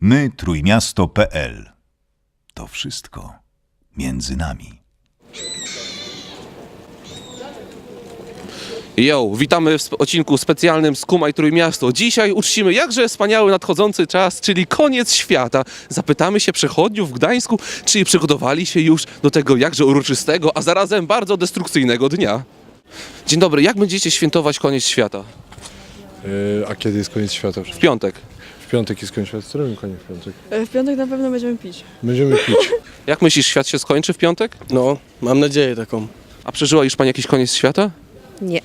My trójmiasto.pl To wszystko między nami. Yo, witamy w odcinku specjalnym z Kumaj Trójmiasto. Dzisiaj uczcimy jakże wspaniały nadchodzący czas, czyli koniec świata. Zapytamy się przechodniów w Gdańsku, czy przygotowali się już do tego jakże uroczystego, a zarazem bardzo destrukcyjnego dnia. Dzień dobry, jak będziecie świętować koniec świata? Yy, a kiedy jest koniec świata? W piątek. W piątek jest koniec świata. Co robimy koniec w piątek? W piątek na pewno będziemy pić. Będziemy pić. Jak myślisz, świat się skończy w piątek? No, mam nadzieję taką. A przeżyła już pani jakiś koniec świata? Nie.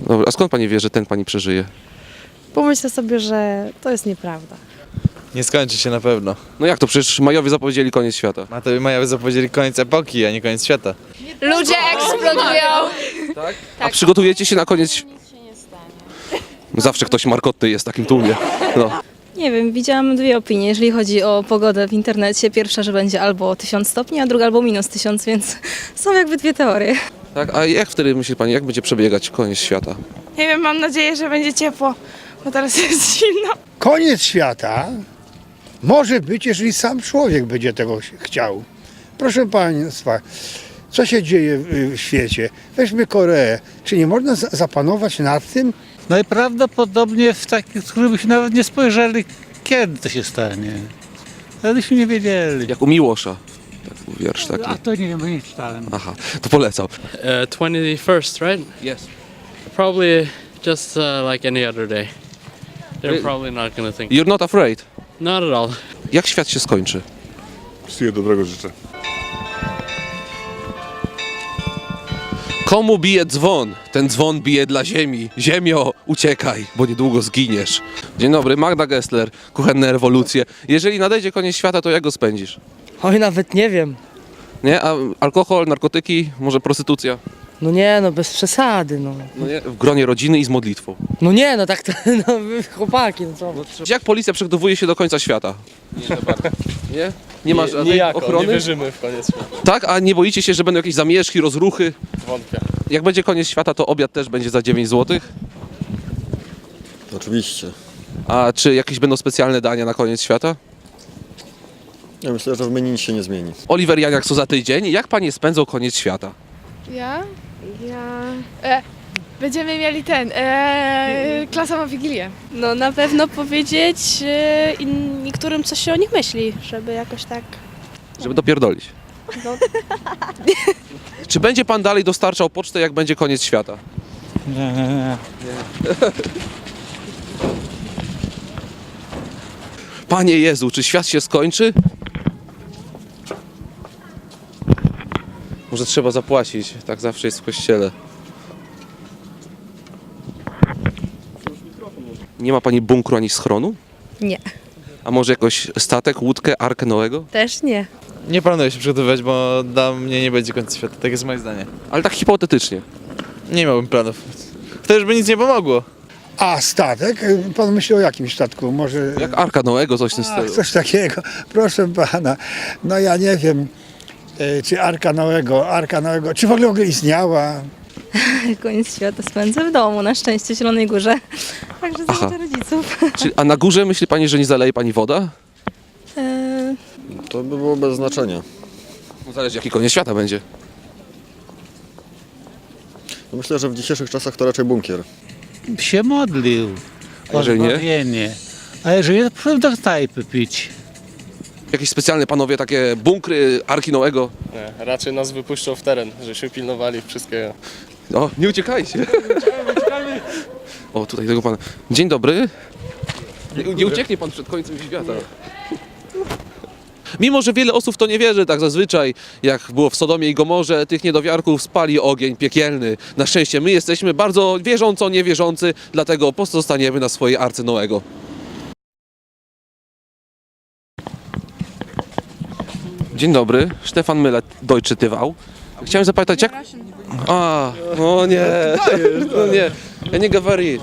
Dobra, a skąd pani wie, że ten pani przeżyje? Pomyślę sobie, że to jest nieprawda. Nie skończy się na pewno. No jak to, przecież Majowie zapowiedzieli koniec świata. Majowie Maja zapowiedzieli koniec epoki, a nie koniec świata. Ludzie eksplodują. A przygotujecie się na koniec... Zawsze ktoś markotny jest w takim tłumie. No. Nie wiem, widziałam dwie opinie, jeżeli chodzi o pogodę w internecie. Pierwsza, że będzie albo 1000 stopni, a druga albo minus 1000, więc są jakby dwie teorie. Tak, a jak wtedy myśli pani, jak będzie przebiegać koniec świata? Nie wiem, mam nadzieję, że będzie ciepło, bo teraz jest zimno. Koniec świata może być, jeżeli sam człowiek będzie tego chciał. Proszę Państwa, co się dzieje w świecie? Weźmy Koreę. Czy nie można za- zapanować nad tym? Najprawdopodobniej w takich, z których byśmy nawet nie spojrzeli, kiedy to się stanie. Ale byśmy nie wiedzieli. Jak u Miłosza. Tak, był wiersz taki. A to nie wiem, bo nie czytałem. Aha, to polecam. Uh, 21st, right? Yes. Probably just uh, like any other day. They're probably not gonna think. You're not afraid. Not at all. Jak świat się skończy? Wszystkiego dobrego życzę. Komu bije dzwon? Ten dzwon bije dla ziemi. Ziemio, uciekaj, bo niedługo zginiesz. Dzień dobry, Magda Gessler, kuchenne rewolucje. Jeżeli nadejdzie koniec świata, to jak go spędzisz? Oj, nawet nie wiem. Nie? A alkohol, narkotyki, może prostytucja? No nie, no bez przesady, no. No nie? W gronie rodziny i z modlitwą. No nie, no tak to, no chłopaki, no co. Jak policja przygotowuje się do końca świata? Nie za bardzo. Nie? Nie ma żadnej Niejako, ochrony? nie wierzymy w koniec świata. Tak, a nie boicie się, że będą jakieś zamieszki, rozruchy? Wątpię. Jak będzie koniec świata, to obiad też będzie za 9 zł. Oczywiście. A czy jakieś będą specjalne dania na koniec świata? Ja myślę, że w menu nic się nie zmieni. Oliver Janiak, co za tydzień? Jak panie spędzą koniec świata? Ja? Ja... E, będziemy mieli ten, e, klasową wigilię. No na pewno powiedzieć e, in, niektórym, co się o nich myśli, żeby jakoś tak... Żeby dopierdolić. No. Czy będzie pan dalej dostarczał pocztę, jak będzie koniec świata? Nie, nie, nie. Panie Jezu, czy świat się skończy? Może trzeba zapłacić, tak zawsze jest w kościele. Nie ma pani bunkru ani schronu? Nie. A może jakoś statek, łódkę, arkę Noego? Też nie. Nie planuję się przygotowywać, bo dla mnie nie będzie końca świata. Tak jest moje zdanie. Ale tak hipotetycznie. Nie miałbym planów. To już by nic nie pomogło. A statek? Pan myśli o jakim statku? Może Jak arka Noego, coś w tym Ach, stylu. coś takiego. Proszę pana, no ja nie wiem, e, czy Arka Noego, Arka Noego, czy w ogóle, w ogóle istniała? Koniec świata spędzę w domu, na szczęście w Zielonej Górze. Także Aha. rodziców. Czy, a na górze myśli pani, że nie zaleje pani woda? E, To by było bez znaczenia. No zależy jaki koniec świata będzie. No myślę, że w dzisiejszych czasach to raczej bunkier. Się modlił. A jeżeli nie? A jeżeli nie, to proszę do knajpy pić. Jakieś specjalne panowie takie bunkry arki Noego? Nie, raczej nas wypuszczą w teren, żeśmy pilnowali wszystkiego. O, nie uciekajcie. O, tutaj tego pana. Dzień dobry. Nie, nie ucieknie pan przed końcem świata. Mimo, że wiele osób w to nie wierzy, tak zazwyczaj, jak było w Sodomie i Gomorze, tych niedowiarków spali ogień piekielny. Na szczęście my jesteśmy bardzo wierząco niewierzący, dlatego pozostaniemy na swojej arce Noego. Dzień dobry, Stefan Mylet, Deutsche TV. Chciałem zapytać, jak... A, no nie, no nie, ja nie говори.